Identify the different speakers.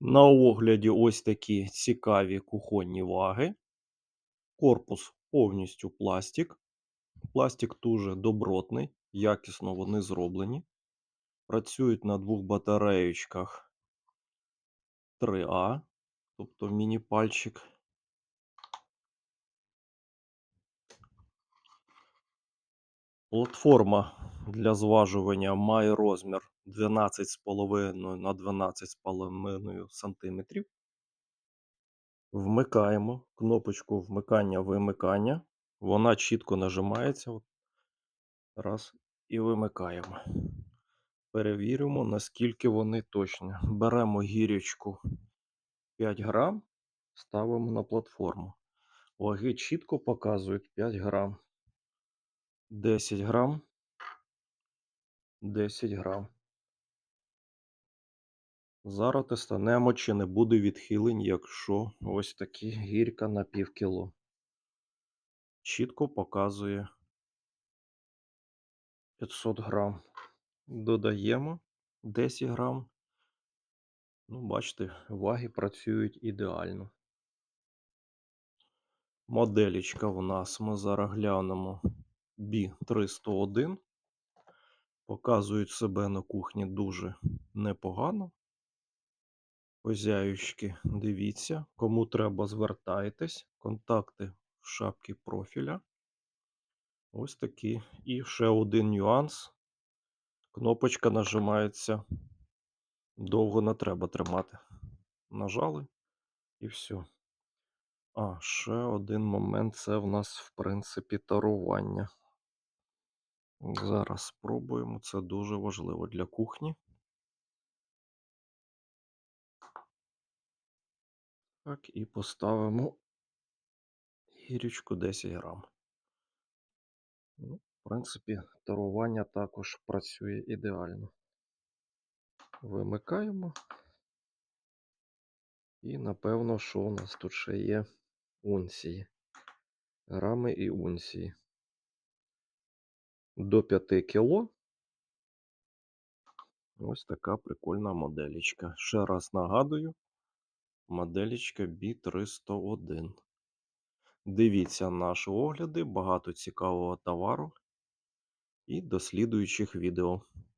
Speaker 1: На огляді ось такі цікаві кухонні ваги. Корпус повністю пластик. Пластик дуже добротний, якісно вони зроблені. Працюють на двох батареєчках 3А, тобто міні-пальчик. Платформа для зважування має розмір 12,5 на 12,5 см. Вмикаємо кнопочку вмикання-вимикання. Вона чітко нажимається. Раз і вимикаємо. Перевіримо, наскільки вони точні. Беремо гірочку 5 грам, ставимо на платформу. Ваги чітко показують 5 грам. 10 грам. 10 грам. Зараз тестанемо, чи не буде відхилень, якщо ось такі гірка на пів кіло. Чітко показує 500 грам. Додаємо 10 грам. Ну, бачите, ваги працюють ідеально. Моделічка в нас ми зараз глянемо B301. Показують себе на кухні дуже непогано. Хозяючки, дивіться, кому треба, звертайтесь. Контакти в шапці профіля. Ось такі. І ще один нюанс. Кнопочка нажимається. Довго не треба тримати. Нажали і все. А, ще один момент це в нас, в принципі, тарування. Зараз спробуємо. Це дуже важливо для кухні. Так, і поставимо гірочку 10 грам. Ну, в принципі, тарування також працює ідеально. Вимикаємо. І напевно, що у нас тут ще є унції. Грами і унції. До 5 кіло. Ось така прикольна моделічка. Ще раз нагадую, моделічка B301. Дивіться наші огляди, багато цікавого товару і дослідуючих відео.